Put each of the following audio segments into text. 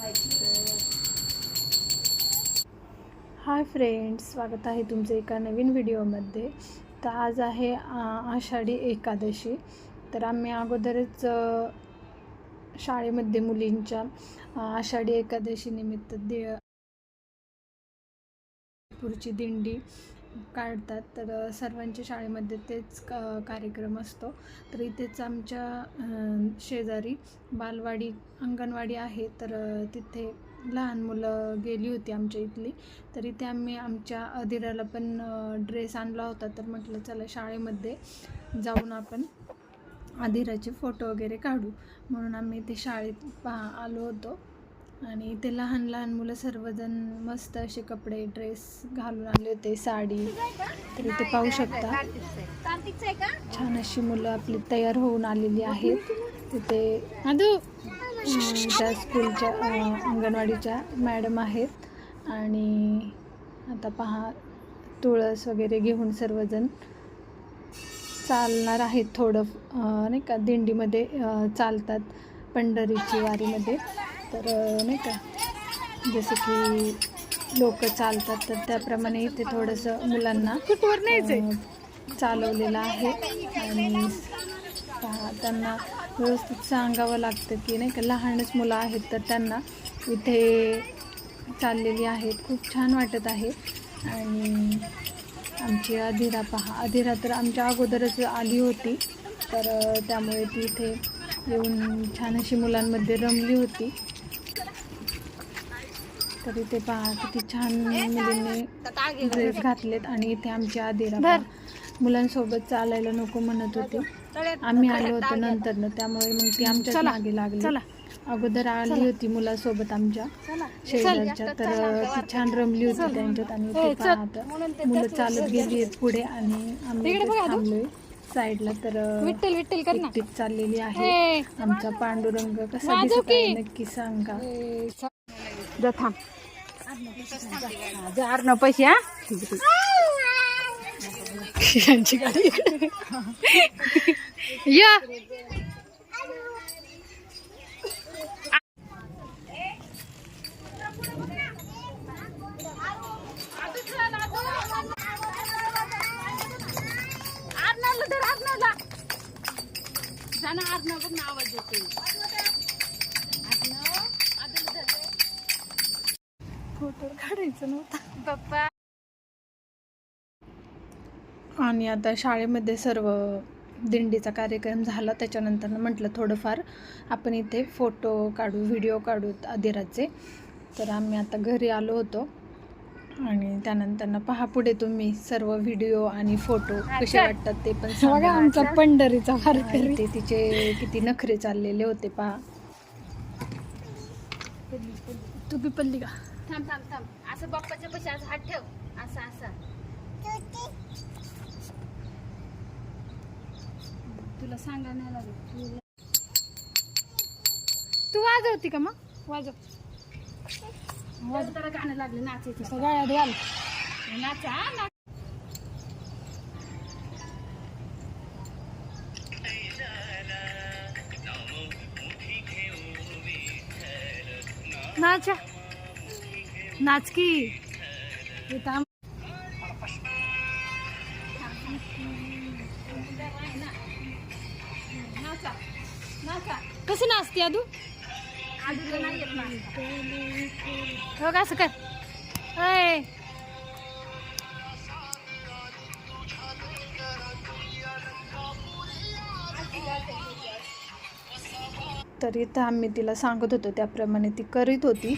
Hi friends स्वागत आहे तुमचं एका नवीन व्हिडिओमध्ये. तर आज आहे आषाढी एकादशी. तर आम्ही अगोदरच शाळेमध्ये मुलींच्या आषाढी एकादशीनिमित्त दे पुढची दिंडी काढतात तर सर्वांच्या शाळेमध्ये तेच क- कार्यक्रम असतो. तर इथेच आमच्या शेजारी बालवाडी अंगणवाडी आहे. तर तिथे लहान मुलं गेली होती आमच्या इथली. तर इथे आम्ही आमच्या अधिराला पण ड्रेस आणला होता. तर म्हटलं चला शाळेमध्ये जाऊन आपण अधिराचे फोटो वगैरे काढू. म्हणून आम्ही ते शाळेत पहा आलो होतो. आणि इथे लहान लहान मुलं सर्वजण मस्त असे कपडे ड्रेस घालून आले होते साडी. तर इथे पाहू शकता. छान अशी मुलं आपली तयार होऊन आलेली आहेत. तिथे त्या स्कूलच्या अंगणवाडीच्या मॅडम आहेत. आणि आता पहा तुळस वगैरे घेऊन सर्वजण चालणार आहेत थोडं अं, नाही का दिंडीमध्ये चालतात पंढरीची वारीमध्ये. तर नाही का? जसं की लोक चालतात तर त्याप्रमाणे इथे थोडंसं मुलांना चालवलेलं आहे. आणि त्यांना व्यवस्थित सांगावं लागतं की नाही का लहानच मुलं आहेत तर त्यांना इथे चाललेली आहेत. खूप छान वाटत आहे. आणि आमची अधिरा पहा अधिरा तर आमच्या अगोदरच आली होती. तर त्यामुळे ती इथे येऊन छान अशी मुलांमध्ये रमली होती. तर इथे पहा किती छान मुलींनी ड्रेस घातलेत आणि इथे आमची अधिरा पहा, मुलांसोबत चालायला नको म्हणत होती. आम्ही आलो होतो नंतर त्यामुळे मग ती आमच्या मागे लागली. अगोदर आली होती मुलासोबत आमच्या शेजारच्या तर ती छान रमली होती त्यांच्यात आणि आता मुलं चालत गेली आहेत पुढे आणि आम्ही थांबलोय साईडला तर विठ्ठल विठ्ठल कर ना. एकटीच चाललेली आहे. आमचा पांडुरंग कसा नक्की सांगा. थांब. जा आर पैसे हा? यांची गाडी या. आरणाला तर आरणाला जाणं आरणाला बघ आवाज येते फोटो काढायचं नव्हतं. पप्पा. आणि आता शाळेमध्ये सर्व दिंडीचा कार्यक्रम झाला. त्याच्यानंतर म्हटलं थोडंफार आपण इथे फोटो काढू व्हिडिओ काढू अधिराचे तर आम्ही आता घरी आलो होतो. आणि त्यानंतर पहा पुढे तुम्ही सर्व व्हिडिओ आणि फोटो कसे वाटतात ते पण सांगा. आमचा पंढरीचा आणि ते तिचे किती नखरे चाललेले होते पहा. तू बी पल्ली का? थांब थांब थांब. असं बाप्पाच्या पशी असं हात ठेव. असं असं. तुला सांगा नाही लागेल तू वाजवती का मग? वाजव. त्याला गाणं लागले नाचायचं सगळ्यात घाल. नाचा नाच. नाचा. नाच की इथं आम- नाचा. नाचा. कसं नाचते ना हो का असं कर. तर इथं आम्ही तिला सांगत होतो त्याप्रमाणे ती करीत होती.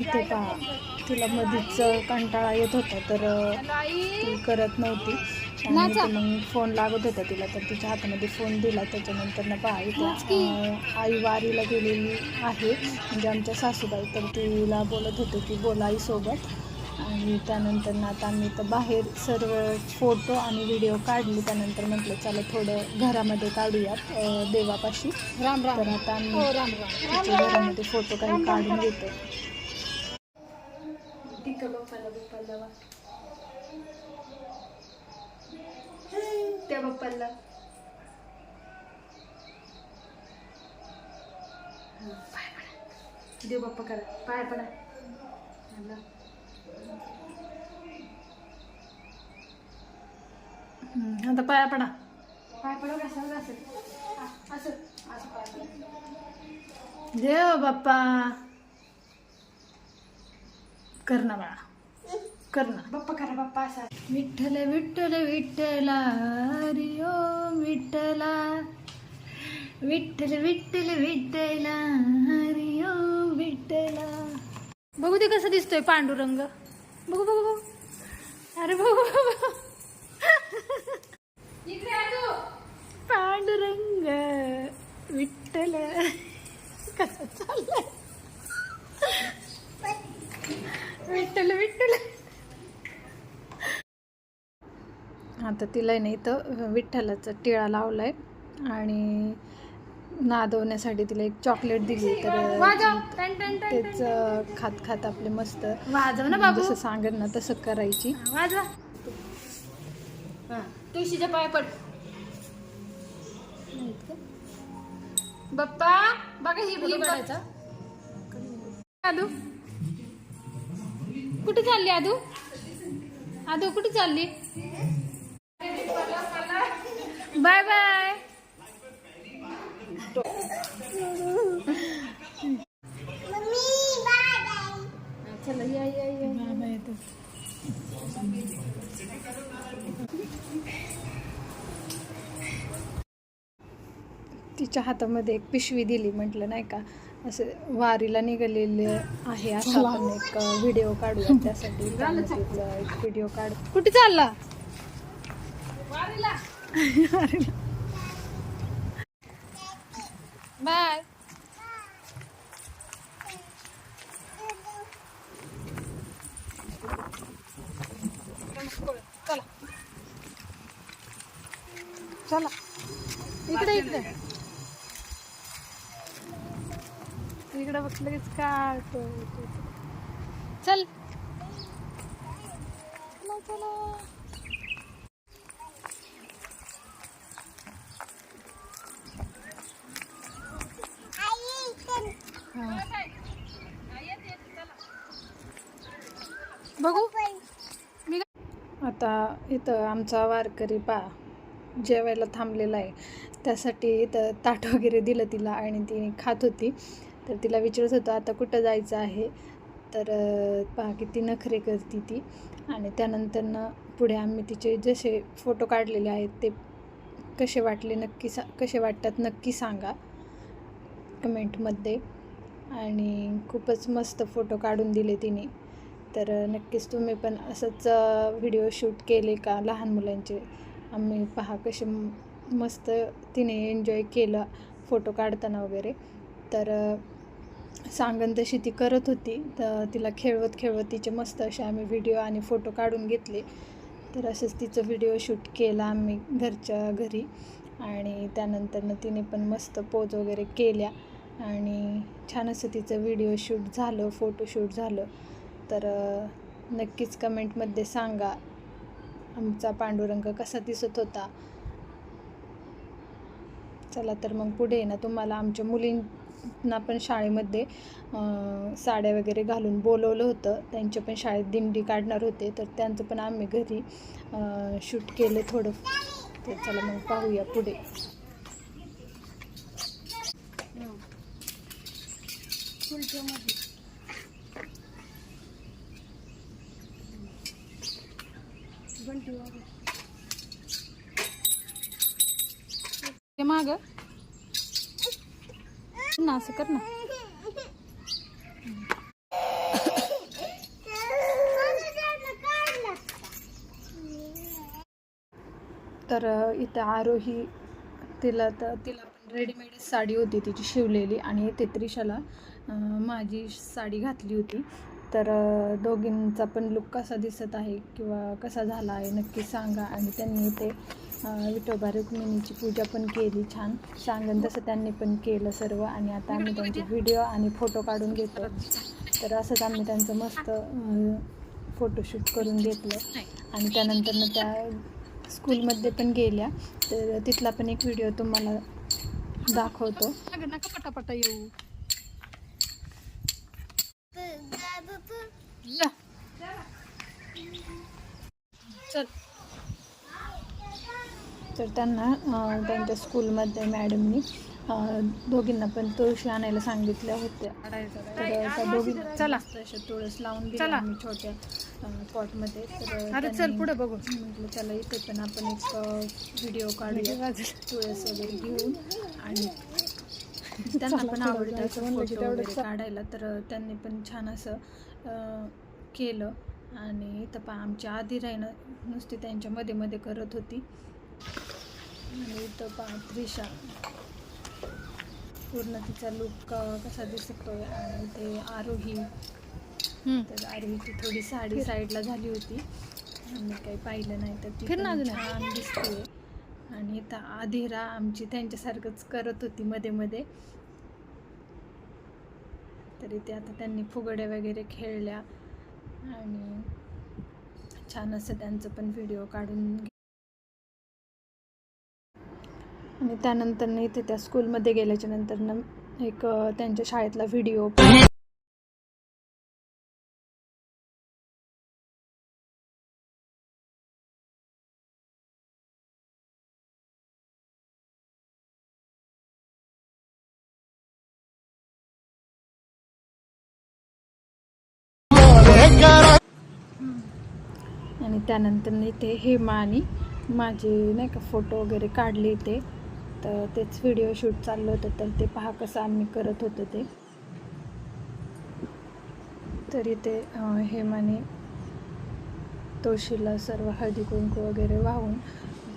इथे पहा तिला मधीच कंटाळा येत होता तर ती करत नव्हती. मग फोन लागत होता तिला तर तिच्या हातामध्ये फोन दिला. त्याच्यानंतर ना पहा इथे आई वारीला गेलेली आहे. म्हणजे आमच्या सासूबाई तर तिला बोलत होते की बोला आईसोबत आणि त्यानंतर ना आता आम्ही तर बाहेर सर्व फोटो आणि व्हिडिओ काढले. त्यानंतर म्हटलं चला थोडं घरामध्ये काढूयात देवापाशी. राम राम. तर आता आम्ही हो राम राम. तिच्या घरामध्ये फोटो काही काढून घेतो. त्या बाप्पाला. देव बाप्पा करा. पाय पडा. आता पाया पडा. पाय पडा कसं असं असं असं पाय पडा. देव बाप्पा. कर ना बाळा. कर ना. बाप्पा करा बाप्पा असा. विठ्ठल विठ्ठल विठ्ठला हरी ओम विठ्ठला. विठ्ठल विठ्ठल विठ्ठला हरी ओम विठ्ठला. बघू ते कसं दिसतोय पांडुरंग. बघू बघू बघू. अरे बघू बघू, पांडुरंग विठ्ठल. कसं चाललंय? विठ्ठल विठ्ठल. आता तिला आहे ना इथं विठ्ठलाचा टिळा लावलाय. आणि नादवण्यासाठी तिला एक चॉकलेट दिली तर तेच खात खात आपले मस्त वाजव ना बाबू. जसं सांगेल ना तसं करायची. वाजवा. तुळशीच्या पाय पड. बाप्पा बघा ही ही बघायचा आदू. कुठे चालली आदू? आदू कुठे चालली? Bye bye. चला या या तिच्या हातामध्ये एक पिशवी दिली म्हटलं नाही का असं वारीला निघालेले आहे असं आपण एक व्हिडिओ काढूया त्यासाठी. एक व्हिडिओ काढ. कुठे चालला? वारीला. बाय चला. चला इकडे. इकडे इकडे बघ लगेच काढतो चल चला चला हा. बघू. मी आता इथं आमचा वारकरी पा जेवायला थांबलेला आहे. त्यासाठी इथं ताट वगैरे दिलं तिला आणि ती खात होती. तर तिला विचारत होतं आता कुठं जायचं आहे? तर अं, पहा किती नखरे करते ती. आणि त्यानंतरनं पुढे आम्ही तिचे जसे फोटो काढलेले आहेत ते कसे वाटले नक्की सा कसे वाटतात नक्की सांगा कमेंटमध्ये. आणि खूपच मस्त फोटो काढून दिले तिने. तर नक्कीच तुम्ही पण असंच व्हिडिओ शूट केले का? लहान मुलांचे. आम्ही पहा कसे मस्त तिने एन्जॉय केलं फोटो काढताना वगैरे. तर सांगन तशी ती करत होती. तर तिला खेळवत खेळवत तिचे मस्त असे आम्ही व्हिडिओ आणि फोटो काढून घेतले. तर असंच तिचं व्हिडिओ शूट केला आम्ही घरच्या घरी. आणि त्यानंतरनं तिने पण मस्त पोज वगैरे केल्या. आणि छान असं तिचं व्हिडिओ शूट झालं फोटोशूट झालं. तर नक्कीच कमेंटमध्ये सांगा आमचा पांडुरंग कसा दिसत होता. चला तर मग पुढे ना तुम्हाला आमच्या मुलींना पण शाळेमध्ये साड्या वगैरे घालून बोलवलं होतं. त्यांचे पण शाळेत दिंडी काढणार होते. तर त्यांचं पण आम्ही घरी शूट केलं थोडं. तर चला मग पाहूया पुढे. ते माग. ना असं कर ना. तर इथं आरोही तिला तर तिला पण रेडीमेड साडी होती तिची शिवलेली आणि इथे त्रिशाला माझी साडी घातली होती. तर दोघींचा पण लुक कसा दिसत आहे किंवा कसा झाला आहे नक्की सांगा आणि त्यांनी अ, विठोबा रुक्मिणीची पूजा पण केली छान. सांगन तसं त्यांनी पण केलं सर्व आणि आता आम्ही त्यांचे व्हिडिओ आणि फोटो काढून घेतो. तर असंच आम्ही त्यांचं मस्त फोटोशूट करून घेतलं. आणि त्यानंतरनं त्या स्कूलमध्ये पण गेल्या. तर तिथला पण एक व्हिडिओ तुम्हाला दाखवतो. येऊ? तर त्यांना त्यांच्या स्कूलमध्ये मॅडमनी दोघींना पण तुळशी आणायला सांगितल्या होत्या. तर त्या दोघी चला. तशा तुळस लावून दिला आम्ही छोट्या पॉटमध्ये तर चल पुढे बघू. म्हटलं चला इथे पण आपण एक व्हिडिओ काढूया. म्हणजे तुळस वगैरे घेऊन आणि त्यांना पण आवडतं असं photo वगैरे काढायला. तर त्यांनी पण छान असं केलं. आणि इथं पा आमची आधी राहिनं नुसती त्यांच्या मध्ये मध्ये करत होती. आणि इथं पा त्रिशा. पूर्ण तिचा लुक कसा दिसतोय. आणि ते आरोही. तर आरोहीची थोडी साडी साईडला झाली होती. आम्ही काही पाहिलं नाही तर ती. छान दिसते आणि इथं आधिरा आमची त्यांच्यासारखंच करत होती मध्ये मध्ये. तरी ते आता त्यांनी फुगड्या वगैरे खेळल्या आणि छान असं त्यांचं पण व्हिडिओ काढून घे- आणि त्यानंतर इथे त्या स्कूलमध्ये गेल्याच्यानंतर ना एक त्यांच्या शाळेतला व्हिडिओ आणि त्यानंतर इथे हेमा आणि माझे नाही का फोटो वगैरे काढले इथे. तर तेच व्हिडिओ शूट चाललं होतं तर ते पहा कसं आम्ही करत होतो ते. तर इथे हेमाने तुळशीला सर्व हळदी कुंकू वगैरे वाहून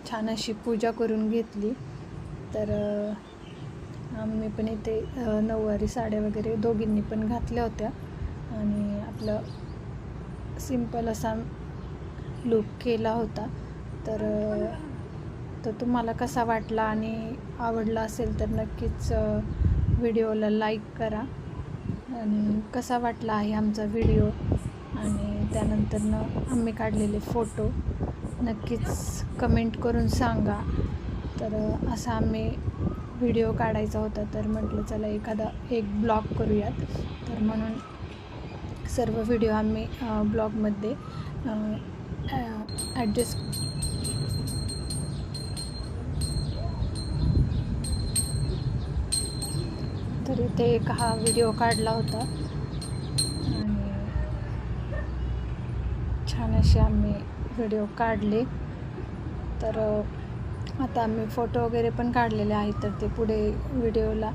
छान अशी पूजा करून घेतली. तर आम्ही पण इथे नऊवारी साड्या वगैरे दोघींनी पण घातल्या होत्या. आणि आपलं सिंपल असा लूक केला होता. तर तर तो तुम्हाला कसा वाटला आणि आवडला असेल तर नक्कीच व्हिडिओला लाईक करा. आणि कसा वाटला आहे आमचा व्हिडिओ आणि त्यानंतरनं आम्ही काढलेले फोटो नक्कीच कमेंट करून सांगा. तर असा आम्ही व्हिडिओ काढायचा होता. तर म्हटलं चला एखादा एक ब्लॉग करूयात. तर म्हणून सर्व व्हिडिओ आम्ही ब्लॉगमध्ये ॲडजस्ट. तर इथे एक हा व्हिडिओ काढला होता. आणि छान असे आम्ही व्हिडिओ काढले. तर आता आम्ही फोटो वगैरे पण काढलेले आहेत तर ते पुढे व्हिडिओला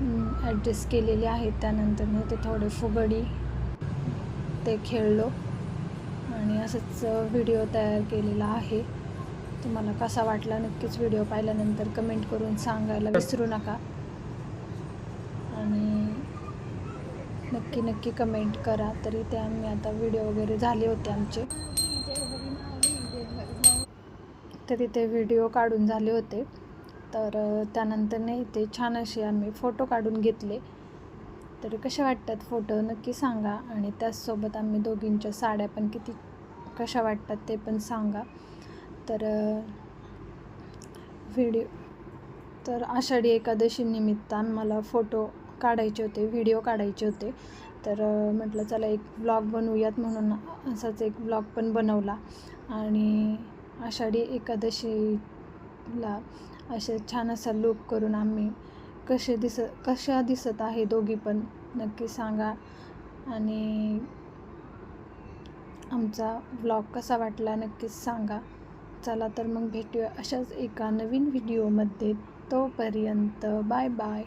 ॲडजस्ट केलेले आहेत त्यानंतर मी ते थोडे फुगडी ते खेळलो. आणि असंच व्हिडिओ तयार केलेला आहे. तुम्हाला कसा वाटला नक्कीच व्हिडिओ पाहिल्यानंतर कमेंट करून सांगायला विसरू नका. आणि नक्की नक्की कमेंट करा. तरी ते आम्ही आता व्हिडिओ वगैरे झाले होते आमचे. तरी ते व्हिडिओ काढून झाले होते. तर त्यानंतर नाही ते छान असे आम्ही फोटो काढून घेतले. तर कसे वाटतात फोटो नक्की सांगा. आणि त्याचसोबत आम्ही दोघींच्या साड्या पण किती कशा वाटतात ते पण सांगा. तर व्हिडिओ तर आषाढी एकादशी मला फोटो काढायचे होते व्हिडिओ काढायचे होते. तर म्हटलं चला एक ब्लॉग बनवूयात म्हणून असाच एक ब्लॉग पण बनवला. आणि आषाढी एकादशीला असे छान असा लुक करून आम्ही कसे दिस कशा दिसत आहे दोघी पण नक्की सांगा. आणि आमचा ब्लॉग कसा वाटला नक्कीच सांगा. चला तर मग भेटूया अशाच एका नवीन व्हिडिओमध्ये तोपर्यंत बाय बाय.